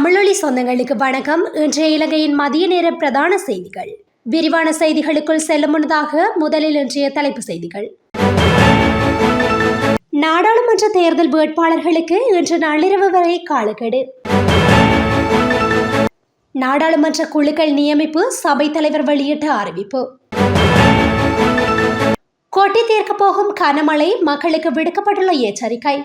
தமிழொலி சொந்தங்களுக்கு வணக்கம். இன்றைய இலங்கையின் மதிய நேர பிரதான செய்திகள். விரிவான செய்திகளுக்குள் செல்லும் முன்னதாக முதலில் இன்றைய தலைப்பு செய்திகள். நாடாளுமன்ற தேர்தல் வேட்பாளர்களுக்கு இன்று நள்ளிரவு வரை காலக்கெடு. நாடாளுமன்ற குழுக்கள் நியமிப்பு சபைத் தலைவர் வெளியிட்ட அறிவிப்பு. கொட்டி தீர்க்கப் போகும் கனமழை மக்களுக்கு விடுக்கப்பட்டுள்ள எச்சரிக்கை.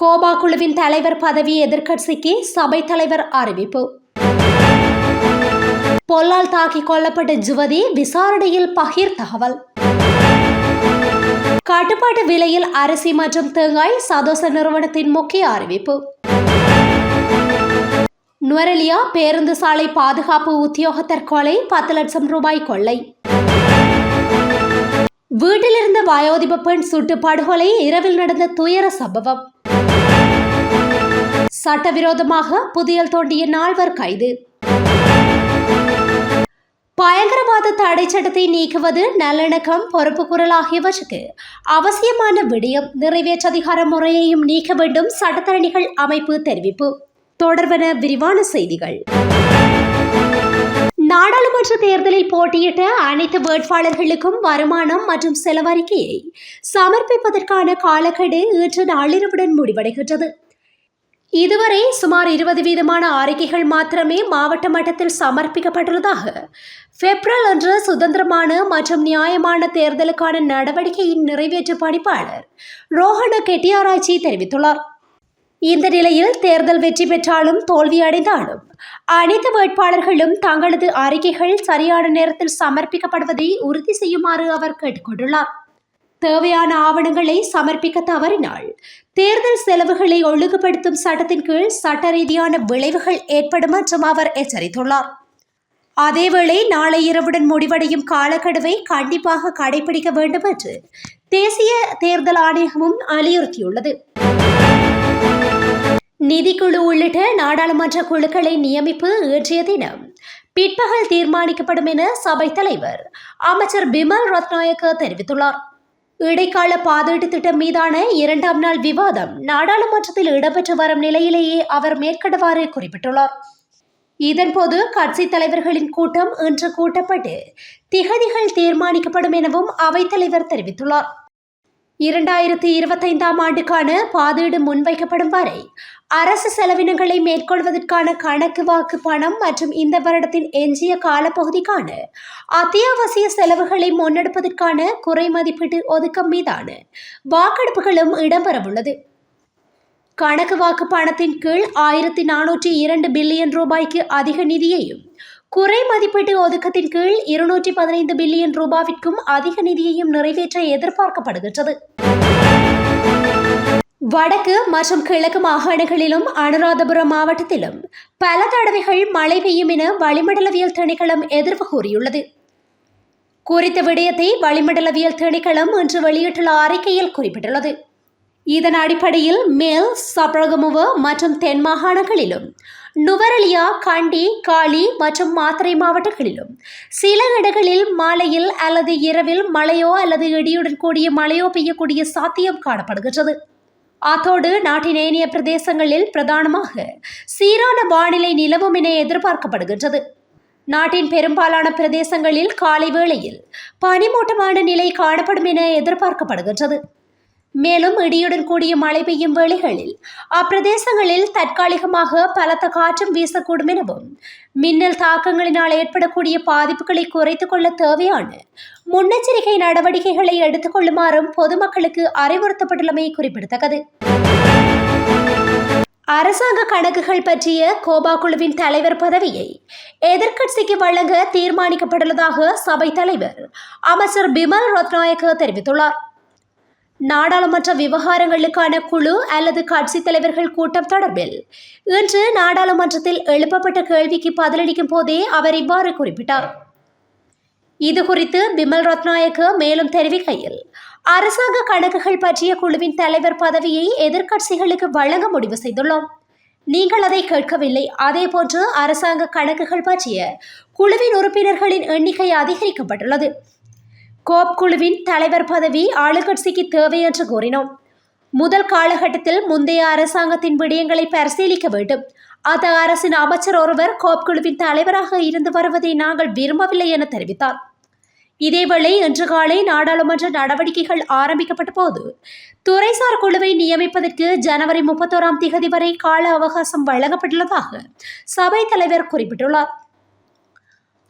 கோபா குழுவின் தலைவர் பதவி எதிர்க்கட்சிக்கு சபைத் தலைவர் அறிவிப்பு. பொல்லால் தாக்கி கொல்லப்பட்ட ஜுவதி விசாரணையில் பகிர் தகவல். கட்டுப்பாட்டு விலையில் அரிசி மற்றும் தேங்காய் சதோச நிறுவனத்தின் முக்கிய அறிவிப்பு. நுவரெலியா பேருந்து சாலை பாதுகாப்பு உத்தியோகத்தர் கொலை பத்து லட்சம் ரூபாய் கொள்ளை. வீட்டிலிருந்த வயோதிப பெண் சுட்டு படுகொலை இரவில் நடந்த துயர சம்பவம். சட்டவிரோதமாக புதியல் தோண்டிய நால்வர் கைது. பயங்கரவாத தடை சட்டத்தை நீக்குவது நல்லிணக்கம் பொறுப்பு குரல் ஆகியவற்றுக்கு அவசியமான விடயம் நிறைவேற்றதிகார முறையையும் நீக்க வேண்டும் சட்டத்தரணிகள் அமைப்பு தெரிவிப்பு. தொடர்பென விரிவான செய்திகள். நாடாளுமன்ற தேர்தலில் போட்டியிட்ட அனைத்து வேட்பாளர்களுக்கும் வருமானம் மற்றும் செலவறிக்கையை சமர்ப்பிப்பதற்கான காலக்கெடு இன்று நள்ளிரவுடன் முடிவடைகின்றது. இதுவரை சுமார் இருபது வீதமான அறிக்கைகள் மாத்திரமே மாவட்ட மட்டத்தில் சமர்ப்பிக்கப்பட்டுள்ளதாக பிப்ரல் அன்று சுதந்திரமான மற்றும் நியாயமான தேர்தலுக்கான நடவடிக்கையின் நிறைவேற்று பணிப்பாளர் ரோஹண கெட்டியாராய்ச்சி தெரிவித்துள்ளார். இந்த நிலையில் தேர்தல் வெற்றி பெற்றாலும் தோல்வியடைந்தாலும் அனைத்து வேட்பாளர்களும் தங்களது அறிக்கைகள் சரியான நேரத்தில் சமர்ப்பிக்கப்படுவதை உறுதி செய்யுமாறு அவர் கேட்டுக்கொண்டுள்ளார். தேவையான ஆவணங்களை சமர்ப்பிக்க தவறினால் தேர்தல் செலவுகளை ஒழுங்குபடுத்தும் சட்டத்தின் கீழ் சட்ட ரீதியான விளைவுகள் ஏற்படும் என்றும் அவர் எச்சரித்துள்ளார். அதேவேளை நாளை இரவுடன் முடிவடையும் காலக்கெடுவை கண்டிப்பாக கடைபிடிக்க வேண்டும் என்று தேசிய தேர்தல் ஆணையகமும் வலியுறுத்தியுள்ளது. நிதிக்குழு உள்ளிட்ட நாடாளுமன்ற குழுக்களை நியமிப்பு இன்றைய தினம். பிற்பகல் தீர்மானிக்கப்படும் என சபைத் தலைவர் அமைச்சர் பிமல் ரத்நாயக்க தெரிவித்துள்ளார். இடைக்கால பாதீட்டு திட்டம் மீதான இரண்டாம் நாள் விவாதம் நாடாளுமன்றத்தில் இடம்பெற்று வரும் நிலையிலேயே அவர் மேற்கண்டவாறு குறிப்பிட்டுள்ளார். இதன்போது கட்சி தலைவர்களின் கூட்டம் இன்று கூட்டப்பட்டு திகதிகள் தீர்மானிக்கப்படும் எனவும் அவைத்தலைவர் தெரிவித்துள்ளார். இரண்டாயிரத்தி இருபத்தைந்தாம் ஆண்டுக்கான பாதீடு முன்வைக்கப்படும் வரை அரசு செலவினங்களை மேற்கொள்வதற்கான கணக்கு வாக்கு பணம் மற்றும் இந்த வருடத்தின் எஞ்சிய காலப்பகுதிக்கான அத்தியாவசிய செலவுகளை முன்னெடுப்பதற்கான குறை மதிப்பீட்டு ஒதுக்கம் மீதான வாக்கெடுப்புகளும் இடம்பெறவுள்ளது. கணக்கு வாக்கு பணத்தின் கீழ் ஆயிரத்தி நானூற்றி இரண்டு பில்லியன் ரூபாய்க்கு அதிக நிதியையும் குறை மதிப்பீட்டு ஒதுக்கத்தின் கீழ் இருநூற்றி பதினைந்து பில்லியன் ரூபாவிற்கும் அதிக நிதியையும் நிறைவேற்ற எதிர்பார்க்கப்படுகின்றது. வடக்கு மற்றும் கிழக்கு மாகாணங்களிலும் அனுராதபுரம் மாவட்டத்திலும் பல தடவைகள் மழை பெய்யும் என வளிமண்டலவியல் திணைக்களம் எதிர்ப்பு கூறியுள்ளது. குறித்த விடயத்தை வளிமண்டலவியல் திணைக்களம் இன்று வெளியிட்டுள்ள அறிக்கையில் குறிப்பிட்டுள்ளது. இதன் அடிப்படையில் மேல் சப்ரகமுவ மற்றும் தென் மாகாணங்களிலும் நுவரலியா கண்டி காளி மற்றும் மாத்திரை மாவட்டங்களிலும். சில இடங்களில் மாலையில் அல்லது இரவில் மழையோ அல்லது இடியுடன் கூடிய மழையோ பெய்யக்கூடிய சாத்தியம் காணப்படுகின்றது. அத்தோடு நாட்டின் ஏனைய பிரதேசங்களில் பிரதானமாக சீரான வானிலை நிலவும் என எதிர்பார்க்கப்படுகின்றது. நாட்டின் பெரும்பாலான பிரதேசங்களில் காலை வேளையில் பனிமூட்டமான நிலை காணப்படும் என எதிர்பார்க்கப்படுகின்றது. மேலும் இடியுடன் கூடிய மழை பெய்யும் வேளைகளில் அப்பிரதேசங்களில் தற்காலிகமாக பலத்த காற்றும் வீசக்கூடும் எனவும் மின்னல் தாக்கங்களினால் ஏற்படக்கூடிய பாதிப்புகளை குறைத்துக் கொள்ள தேவையான முன்னெச்சரிக்கை நடவடிக்கைகளை எடுத்துக் கொள்ளுமாறும் பொதுமக்களுக்கு அறிவுறுத்தப்பட்டுள்ளமை குறிப்பிடத்தக்கது. அரசாங்க கணக்குகள் பற்றிய கோபா குழுவின் தலைவர் பதவியை எதிர்க்கட்சிக்கு வழங்க தீர்மானிக்கப்பட்டுள்ளதாக சபைத் தலைவர் அமைச்சர் பிமல் ரத்நாயக்க தெரிவித்துள்ளார். நாடாளுமன்ற விவகாரங்களுக்கான குழு அல்லது கட்சித் தலைவர்கள் கூட்டம் தொடர்பில் இன்று நாடாளுமன்றத்தில் எழுப்பப்பட்ட கேள்விக்கு பதிலளிக்கும் போதே அவர் இவ்வாறு குறிப்பிட்டார். இது குறித்து பிமல் ரத்நாயக்கு மேலும் தெரிவிக்கையில் அரசாங்க கணக்குகள் பற்றிய குழுவின் தலைவர் பதவியை எதிர்க்கட்சிகளுக்கு வழங்க முடிவு செய்துள்ளோம். நீங்கள் அதை கேட்கவில்லை. அதேபோன்று அரசாங்க கணக்குகள் பற்றிய குழுவின் உறுப்பினர்களின் எண்ணிக்கை அதிகரிக்கப்பட்டுள்ளது. கோப் குழுவின் தலைவர் பதவி ஆளுங்கட்சிக்கு தேவை என்று கூறினோம். முதல் காலகட்டத்தில் முந்தைய அரசாங்கத்தின் விடயங்களை பரிசீலிக்க வேண்டும். அந்த அரசின் அமைச்சர் ஒருவர் கோப் குழுவின் தலைவராக இருந்து வருவதை நாங்கள் விரும்பவில்லை என தெரிவித்தார். இதேவேளை இன்று காலை நாடாளுமன்ற நடவடிக்கைகள் ஆரம்பிக்கப்பட்ட போது துறைசார் குழுவை நியமிப்பதற்கு ஜனவரி முப்பத்தோராம் திகதி வரை கால அவகாசம் வழங்கப்பட்டுள்ளதாக சபை தலைவர் குறிப்பிட்டுள்ளார்.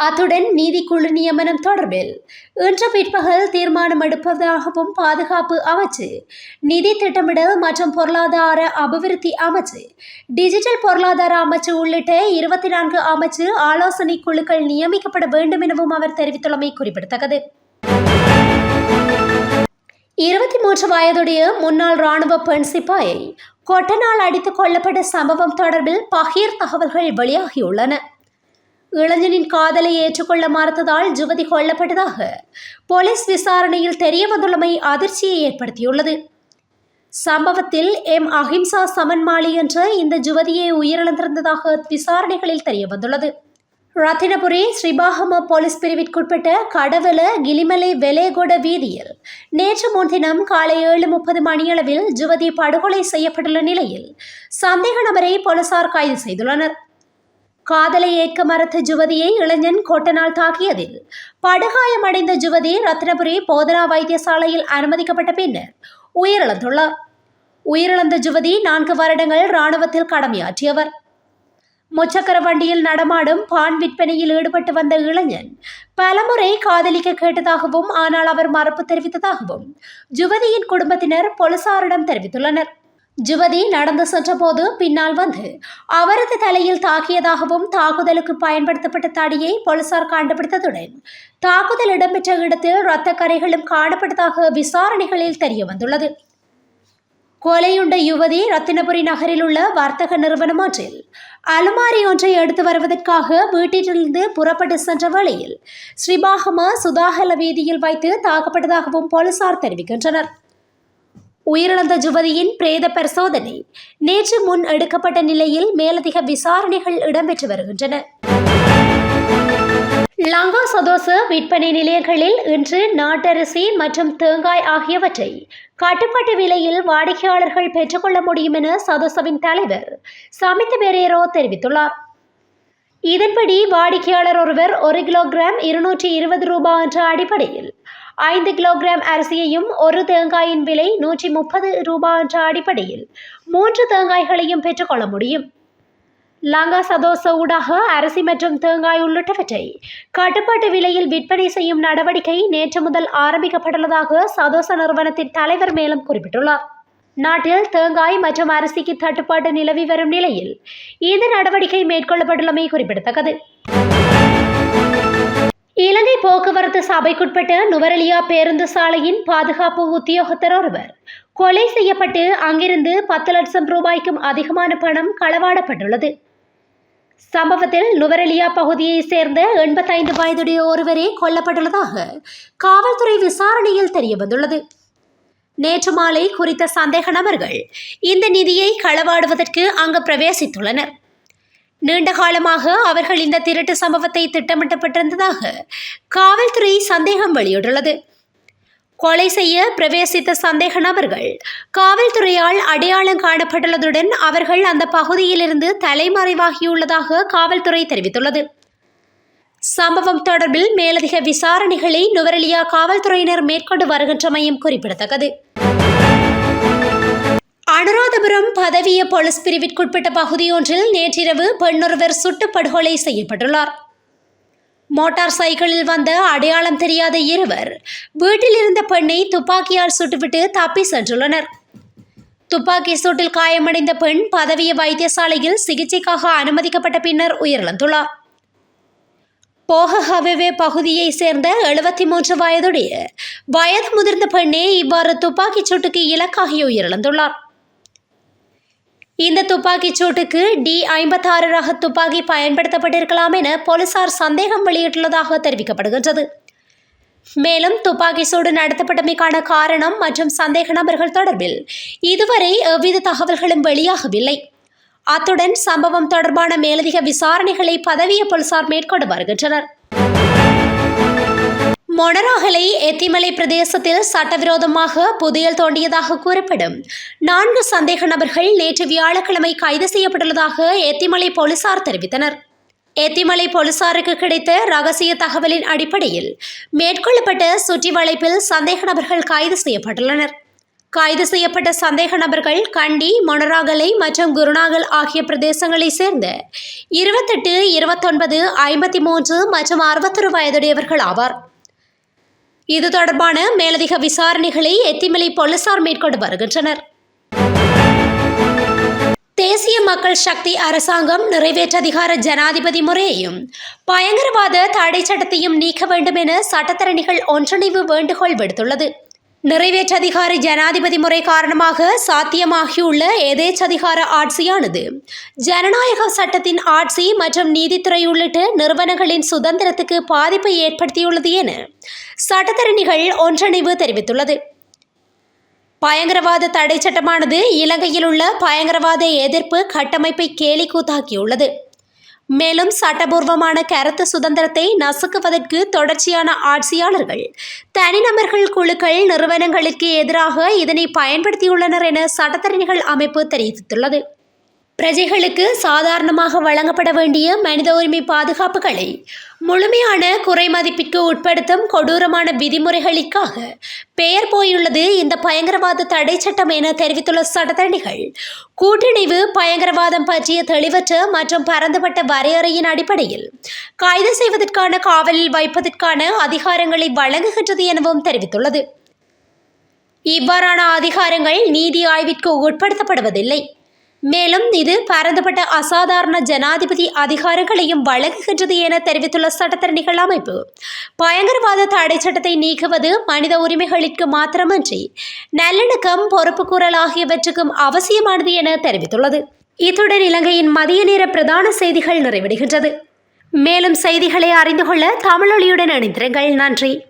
அத்துடன் நீதிக்குழு நியமனம் தொடர்பில் இன்று பிற்பகல் தீர்மானம் எடுப்பதாகவும் பாதுகாப்பு அமைச்சு நிதி திட்டமிடல் மற்றும் பொருளாதார அபிவிருத்தி அமைச்சு டிஜிட்டல் பொருளாதார அமைச்சு உள்ளிட்ட இருபத்தி நான்கு அமைச்சு ஆலோசனை குழுக்கள் நியமிக்கப்பட வேண்டும் எனவும் அவர் தெரிவித்துள்ளமை குறிப்பிடத்தக்கது. இருபத்தி மூன்று வயதுடைய முன்னாள் ராணுவ பெண் சிப்பாயை கொட்டனால் அடித்துக் கொல்லப்பட்ட சம்பவம் தொடர்பில் பகீர் தகவல்கள் வெளியாகியுள்ளன. இளைஞனின் காதலை ஏற்றுக்கொள்ள மறுத்ததால் யுவதி கொல்லப்பட்டதாக போலீஸ் விசாரணையில் தெரிய வந்துள்ளமை அதிர்ச்சியை ஏற்படுத்தியுள்ளது. சம்பவத்தில் எம். அஹிம்சா சமன்மாளி என்ற இந்த யுவதியை உயிரிழந்திருந்ததாக விசாரணைகளில் தெரிய வந்துள்ளது ரத்தினபுரி ஸ்ரீபாகம போலீஸ் பிரிவிற்குட்பட்ட கடவுள கிளிமலை வெலேகொட வீதியில் நேற்று முன்தினம் காலை ஏழு முப்பது மணியளவில் யுவதி படுகொலை செய்யப்பட்டுள்ள நிலையில் சந்தேக நபரை போலீசார் கைது செய்துள்ளனர். காதலை ஏற்க மறுத்த ஜுவதியை இளைஞன் கொட்டனால் தாக்கியதில். படுகாயமடைந்த ஜுவதி ரத்னபுரி போதனா வைத்தியசாலையில் அனுமதிக்கப்பட்ட பின்னர் உயிரிழந்துள்ளார் உயிரிழந்த ஜுவதி நான்கு வருடங்கள் இராணுவத்தில் கடமையாற்றியவர். முச்சக்கர வண்டியில் நடமாடும் பான் விற்பனையில் ஈடுபட்டு வந்த இளைஞன் பலமுறை காதலிக்க கேட்டதாகவும் ஆனால் அவர் மறுப்பு தெரிவித்ததாகவும் ஜுவதியின் குடும்பத்தினர் போலீசாரிடம் தெரிவித்துள்ளனர். ஜுவதி நடந்து சென்றபோது பின்னால் வந்து அவரது தலையில் தாக்கியதாகவும் தாக்குதலுக்கு பயன்படுத்தப்பட்ட தடியை போலீசார் கண்டுபிடித்ததுடன் தாக்குதல் இடம்பெற்ற இடத்தில் இரத்த கரைகளும் காணப்பட்டதாக விசாரணைகளில் தெரிய வந்துள்ளது கொலையுண்ட யுவதி ரத்தினபுரி நகரில் உள்ள வர்த்தக நிறுவனம் ஒன்றில் அலுமாரி ஒன்றை எடுத்து வருவதற்காக வீட்டிலிருந்து புறப்பட்டு சென்ற வேளையில் ஸ்ரீபாகம சுதாகல வீதியில் வைத்து தாக்கப்பட்டதாகவும் போலீசார் தெரிவிக்கின்றனர். உயிரிழந்த ஜுவதியின் பிரேத பரிசோதனை. நேற்று முன் எடுக்கப்பட்ட நிலையில் மேலதிக விசாரணைகள் இடம்பெற்று வருகின்றன. லங்கா சதோச விற்பனை நிலையங்களில் இன்று நாட்டரிசி மற்றும் தேங்காய் ஆகியவற்றை கட்டுப்பாட்டு விலையில் வாடிக்கையாளர்கள் பெற்றுக்கொள்ள முடியும் என சதோசவின் தலைவர் சமித் பெரேரோ தெரிவித்துள்ளார். இதன்படி வாடிக்கையாளர் ஒருவர் ஒரு கிலோகிராம் இருநூற்றி இருபது ரூபாய் என்ற அடிப்படையில் ஐந்து கிலோகிராம் அரிசியையும் ஒரு தேங்காயின் விலை நூற்றி முப்பது ரூபாய் என்ற அடிப்படையில் மூன்று தேங்காய்களையும் பெற்றுக்கொள்ள முடியும். லங்கா சதோச ஊடாக அரிசி மற்றும் தேங்காய் உள்ளிட்டவற்றை கட்டுப்பாட்டு விலையில் விற்பனை செய்யும் நடவடிக்கை நேற்று முதல் ஆரம்பிக்கப்பட்டுள்ளதாக சதோச நிறுவனத்தின் தலைவர் மேலும் குறிப்பிட்டுள்ளார். நாட்டில் தேங்காய் மற்றும் அரிசிக்கு தட்டுப்பாடு நிலவி வரும் நிலையில் இந்த நடவடிக்கை மேற்கொள்ளப்பட்டுள்ளமை குறிப்பிடத்தக்கது. இலங்கை போக்குவரத்து சபைக்குட்பட்ட நுவரலியா பேருந்து சாலையின் பாதுகாப்பு உத்தியோகத்தர் ஒருவர். கொலை செய்யப்பட்டு அங்கிருந்து பத்து லட்சம் ரூபாய்க்கும் அதிகமான பணம் களவாடப்பட்டுள்ளது. சம்பவத்தில் நுவரெலியா பகுதியைச் சேர்ந்த எண்பத்தைந்து வயதுடைய ஒருவரே கொல்லப்பட்டுள்ளதாக காவல்துறை விசாரணையில் தெரிய வந்துள்ளது நேற்று மாலை குறித்த சந்தேக நபர்கள் இந்த நிதியை களவாடுவதற்கு அங்கு பிரவேசித்துள்ளனர். நீண்ட காலமாக அவர்கள் இந்த திருட்டு சம்பவத்தை திட்டமிட்டப்பட்டிருந்ததாக காவல்துறை சந்தேகம் வெளியிட்டுள்ளது. கொலை செய்ய பிரவேசித்த சந்தேக நபர்கள் காவல்துறையால் அடையாளம் காணப்பட்டுள்ளதுடன் அவர்கள் அந்த பகுதியிலிருந்து தலைமறைவாகியுள்ளதாக காவல்துறை தெரிவித்துள்ளது. சம்பவம் தொடர்பில் மேலதிக விசாரணைகளை நுவரெலியா காவல்துறையினர் மேற்கொண்டு வருகின்றமையும் குறிப்பிடத்தக்கது. அனுராதபுரம் பதவிய போலீஸ் பிரிவிற்குட்பட்ட பகுதியொன்றில் நேற்றிரவு பெண்ணொருவர் சுட்டு படுகொலை செய்யப்பட்டுள்ளார். மோட்டார் சைக்கிளில் வந்த அடையாளம் தெரியாத இருவர் வீட்டில் இருந்த பெண்ணை துப்பாக்கியால் சுட்டுவிட்டு தப்பி சென்றுள்ளனர். துப்பாக்கி சூட்டில் காயமடைந்த பெண் பதவிய வைத்தியசாலையில் சிகிச்சைக்காக அனுமதிக்கப்பட்ட பின்னர் உயிரிழந்துள்ளார். போகஹவே பகுதியை சேர்ந்த எழுபத்தி மூன்று வயதுடைய வயது முதிர்ந்த பெண்ணே இவ்வாறு துப்பாக்கிச் சூட்டுக்கு இலக்காகி உயிரிழந்துள்ளார். இந்த துப்பாக்கிச் சூட்டுக்கு டி ஐம்பத்தாறு ரக துப்பாக்கி பயன்படுத்தப்பட்டிருக்கலாம் என போலீசார் சந்தேகம் வெளியிட்டுள்ளதாக தெரிவிக்கப்படுகின்றது. மேலும் துப்பாக்கி சூடு நடத்தப்பட்டமைக்கான காரணம் மற்றும் சந்தேக நபர்கள் தொடர்பில் இதுவரை எவ்வித தகவல்களும் வெளியாகவில்லை. அத்துடன் சம்பவம் தொடர்பான மேலதிக விசாரணைகளை பதவிய போலீசார் மேற்கொண்டு வருகின்றனர். மொனராகலை எத்திமலை பிரதேசத்தில் சட்டவிரோதமாக புதையல் தோண்டியதாக கூறப்படும். நான்கு சந்தேக நபர்கள் நேற்று வியாழக்கிழமை கைது செய்யப்பட்டுள்ளதாக எத்திமலை போலீசார் தெரிவித்தனர். எத்திமலை போலீசாருக்கு கிடைத்த ரகசிய தகவலின் அடிப்படையில் மேற்கொள்ளப்பட்ட சுற்றி வளைப்பில் சந்தேக நபர்கள் கைது செய்யப்பட்டுள்ளனர். கைது செய்யப்பட்ட சந்தேக நபர்கள் கண்டி மொனராகலை மற்றும் குருநாகல் ஆகிய பிரதேசங்களைச் சேர்ந்த இருபத்தெட்டு இருபத்தொன்பது ஐம்பத்தி மூன்று மற்றும் அறுபத்தொரு வயதுடையவர்கள் ஆவார். இது தொடர்பான மேலதிக விசாரணைகளை எத்திமலை போலீசார் மேற்கொண்டு வருகின்றனர். தேசிய மக்கள் சக்தி அரசாங்கம் நிறைவேற்றதிகார ஜனாதிபதி முறையையும் பயங்கரவாத தடை சட்டத்தையும் நீக்க வேண்டும் என சட்டத்தரணிகள் ஒன்றிணைவு வேண்டுகோள் விடுத்துள்ளது. நிறைவேற்றதிகார ஜனாதிபதி முறை காரணமாக சாத்தியமாகியுள்ள எதேச்சதிகார ஆட்சியானது ஜனநாயக சட்டத்தின் ஆட்சி மற்றும் நீதித்துறை உள்ளிட்ட நிறுவனங்களின் சுதந்திரத்துக்கு பாதிப்பை ஏற்படுத்தியுள்ளது என சட்டத்தரணிகள் ஒன்றிணைவு தெரிவித்துள்ளது. பயங்கரவாத தடை சட்டமானது இலங்கையில் உள்ள பயங்கரவாத எதிர்ப்பு கட்டமைப்பை கேலிக்கூத்தாக்கியுள்ளது. மேலும் சட்டபூர்வமான கருத்து சுதந்திரத்தை நசுக்குவதற்கு தொடர்ச்சியான ஆட்சியாளர்கள் தனிநபர்கள் குழுக்கள் நிறுவனங்களுக்கு எதிராக இதனை பயன்படுத்தியுள்ளனர் என சட்டத்தரணிகள் அமைப்பு தெரிவித்துள்ளது. பிரஜைகளுக்கு சாதாரணமாக வழங்கப்பட வேண்டிய மனித உரிமை பாதுகாப்புகளை முழுமையான குறைமதிப்பிற்கு உட்படுத்தும் கொடூரமான விதிமுறைகளுக்காக பெயர் போயுள்ளது இந்த பயங்கரவாத தடை சட்டம் என தெரிவித்துள்ள சட்டத்தணிகள் கூட்டிணைவு பயங்கரவாதம் பற்றிய தெளிவற்ற மற்றும் பரந்துபட்ட வரையறையின் அடிப்படையில் கைது செய்வதற்கான காவலில் வைப்பதற்கான அதிகாரங்களை வழங்குகின்றது எனவும் தெரிவித்துள்ளது. இவ்வாறான அதிகாரங்கள் நீதி ஆய்விற்கு உட்படுத்தப்படுவதில்லை. மேலும் இது பரந்துபட்ட அசாதாரண ஜனாதிபதி அதிகாரங்களையும் வழங்குகின்றது என தெரிவித்துள்ள சட்டத்தரணிகள் அமைப்பு. பயங்கரவாத தடை சட்டத்தை நீக்குவது மனித உரிமைகளுக்கு மாத்திரமன்றி நல்லிணக்கம் பொறுப்புக்கூறல் ஆகியவற்றுக்கும் அவசியமானது என தெரிவித்துள்ளது. இத்துடன் இலங்கையின் மதிய நேர பிரதான செய்திகள் நிறைவடைகின்றது. மேலும் செய்திகளை அறிந்து கொள்ள தமிழொலியுடன் அணிந்திருங்கள் நன்றி.